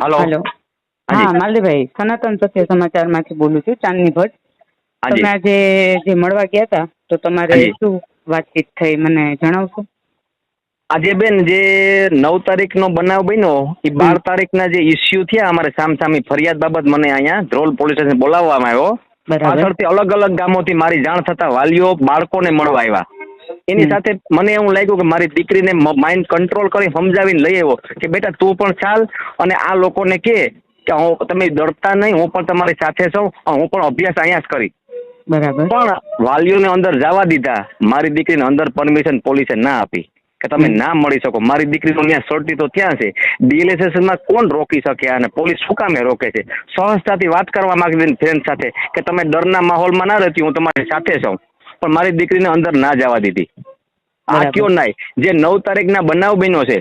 હાલો hello હા માલદીભાઈ સનાતન સત્ય સમાચારમાંથી બોલું છું ચાંદની ભટ્ટ. તમે આજે જે મળવા ગયા હતા તો તમારે શું વાતચીત થઈ મને જણાવશો? આજે બેન જે નવ તારીખનો બનાવ બન્યો એ બાર તારીખના જે ઇસ્યુ થયા અમારે સામસામી ફરિયાદ બાબત મને અહીંયા ધ્રોલ પોલીસ સ્ટેશન બોલાવવામાં આવ્યો. પાછળથી અલગ અલગ ગામોથી મારી જાણ થતા વાલીઓ બાળકોને મળવા આવ્યા. એની સાથે મને એવું લાગ્યું કે મારી દીકરીને માઇન્ડ કંટ્રોલ કરી સમજાવીને લઈ આવ્યો કે બેટા તું પણ ચાલ અને આ લોકોને કે કે હું તમે ડરતા નહીં હું પણ તમારી સાથે છું હું પણ અભ્યાસ અહીંયા જ કરી બરાબર. પણ વાલીઓને અંદર જવા દીધા. મારી દીકરીને અંદર પરમિશન પોલીસે ના આપી. કે તમે ના મળી શકો. મારી દીકરીનો ત્યાં સર્ટી તો ત્યાં છે. ડીએલએસએસમાં કોણ રોકી શકે અને પોલીસ શું કામે રોકે છે? સહજતાથી વાત કરવા માંગતી ફ્રેન્ડ સાથે કે તમે ડરના માહોલમાં ના રહેતી હું તમારી સાથે છું. પણ મારી દીકરીને અંદર ના જવા દીધી. આ. કયો નાય? જે નવ તારીખના બનાવ બન્યો છે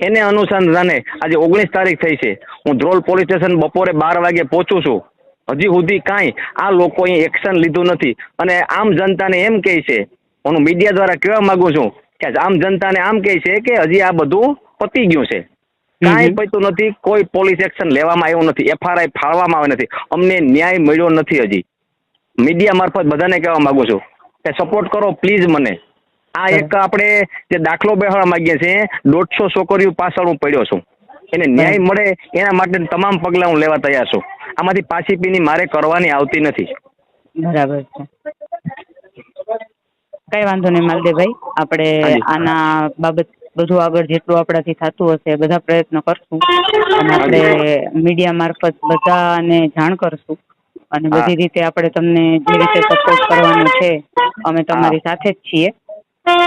એને અનુસંધાને આજે ઓગણીસ તારીખ થઈ છે. હું ધ્રોલ પોલીસ સ્ટેશન બપોરે બાર વાગે પહોંચું છું. હજી સુધી કાંઈ આ લોકોએ એક્શન લીધું નથી. અને આમ જનતાને એમ કહે છે હું મીડિયા દ્વારા કહેવા માંગુ છું કે આમ જનતાને આમ કહે છે કે હજી આ બધું પતી ગયું છે. કાંઈ પતું નથી કોઈ પોલીસ એક્શન લેવામાં આવ્યું નથી એફઆરઆઈ ફાળવામાં આવે નથી. અમને ન્યાય મળ્યો નથી હજી. મીડિયા મારફત બધાને કહેવા માંગુ છું કે સપોર્ટ કરો પ્લીઝ મને. આ એક આપણે જે દાખલો બેહાડવા માંગીએ છીએ દોઢસો છોકરીઓ પાછળ હું પડ્યો છું. એને ન્યાય મળે એના માટે તમામ પગલાં હું લેવા તૈયાર છું. આમાંથી પાછી પીની મારે કરવાની આવતી નથી. બરાબર છે. કઈ વાંધો નહીં માલદેવભાઈ. આપણે આના બાબત બધું આગળ જેટલું આપણાથી થતું હશે બધા પ્રયત્નો કરશું. અને આપણે મીડિયા મારફત બધાને જાણ કરશું. અને બધી રીતે આપણે તમને જે રીતે સપોર્ટ કરવાનો છે અમે તમારી સાથે જ છીએ.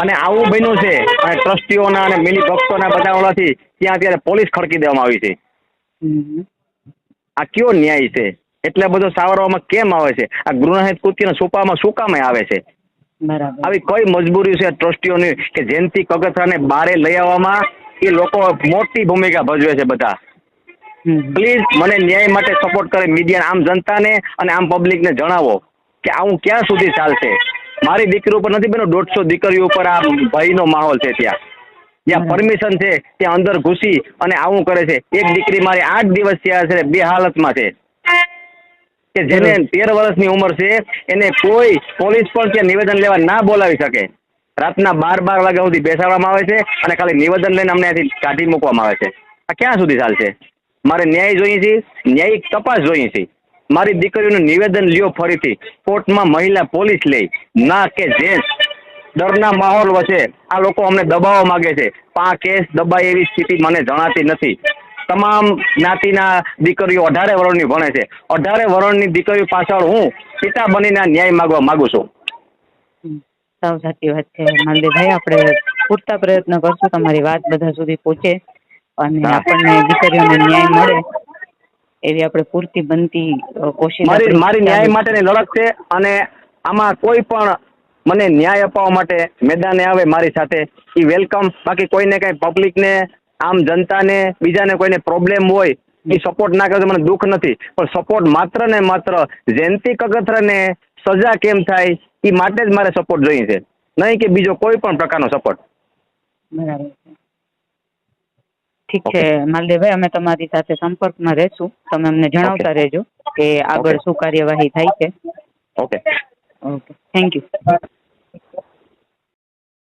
અને આવું બન્યું છે અને ટ્રસ્ટીઓના અને મિલી ભક્તોના બધા ઓલાથી ત્યાં અત્યારે પોલીસ ખડકી દેવામાં આવી છે. આ કયો ન્યાય છે? એટલે બધો સાવરવામાં કેમ આવે છે? આ ગૃહહિત કૃત્યના સોપામાં શું કામે આવે છે? આવી કઈ મજબૂરી છે ટ્રસ્ટીઓની કે જયંતિ કગથરાને બારે લઈ આવવામાં એ લોકો મોટી ભૂમિકા ભજવે છે બધા. પ્લીઝ મને ન્યાય માટે સપોર્ટ કરે મીડિયા આમ જનતાને અને આમ પબ્લિકને જણાવો કે આવું ક્યાં સુધી ચાલશે. મારી દીકરી ઉપર નથી બેનો દોઢસો દીકરીઓ ઉપર આ ભયનો માહોલ છે ત્યાં. જ્યાં પરમિશન છે ત્યાં અંદર ઘૂસી અને આવું કરે છે. એક દીકરી મારી આઠ દિવસ થયા છે બે હાલતમાં છે. કે જેને તેર વર્ષની ઉંમર છે એને કોઈ પોલીસ પણ ત્યાં નિવેદન લેવા ના બોલાવી શકે. રાતના બાર બાર વાગ્યા સુધી બેસાડવામાં આવે છે અને ખાલી નિવેદન લઈને અમને અહીંથી કાઢી મૂકવામાં આવે છે. આ ક્યાં સુધી ચાલશે? મારે ન્યાય જોઈએ છે, ન્યાયિક તપાસ જોઈએ છે. મારી દીકરીઓનું નિવેદન લ્યો ફરીથી. કોર્ટમાં મહિલા પોલીસ લે ના કે જેન્ટ્સ ડરના માહોલ વચ્ચે આ લોકો અમને દબાવવા માંગે છે. આ કેસ દબાય એવી સ્થિતિ મને જણાતી નથી. તમામ જ્ઞાતિના દીકરીઓ અઢારે વર્ષની ભણે છે. અઢારે વર્ષની દીકરીઓ પાછળ હું પિતા બનીને ન્યાય માગવા માંગુ છું. સાવ સાચી વાત છે માલદેવભાઈ આપણે પૂરતા પ્રયત્ન કરશું. તમારી વાત બધા સુધી પહોંચે. અને આપણને દીકરીઓને ન્યાય મળે એવી આપણે પૂરતી બનતી કોશિશ મારી મારી ન્યાય. માટેની લડત છે અને આમાં કોઈ પણ મને ન્યાય અપાવવા માટે મેદાને આવે મારી સાથે. એ વેલકમ. બાકી કોઈને કઈ પબ્લિકને આમ જનતાને બીજાને કોઈને પ્રોબ્લેમ હોય એ સપોર્ટ ના કરે તો મને દુઃખ નથી. પણ સપોર્ટ માત્ર ને માત્ર જયંતિ કગથરાને સજા કેમ થાય એ માટે જ મારે સપોર્ટ જોઈએ છે. નહીં કે બીજો કોઈ પણ પ્રકારનો સપોર્ટ. બરાબર ઠીક છે માલદેવભાઈ અમે તમારી સાથે સંપર્કમાં રહેશું. તમે અમને જણાવતા. રહેજો કે આગળ શું કાર્યવાહી થાય છે. Okay okay thank you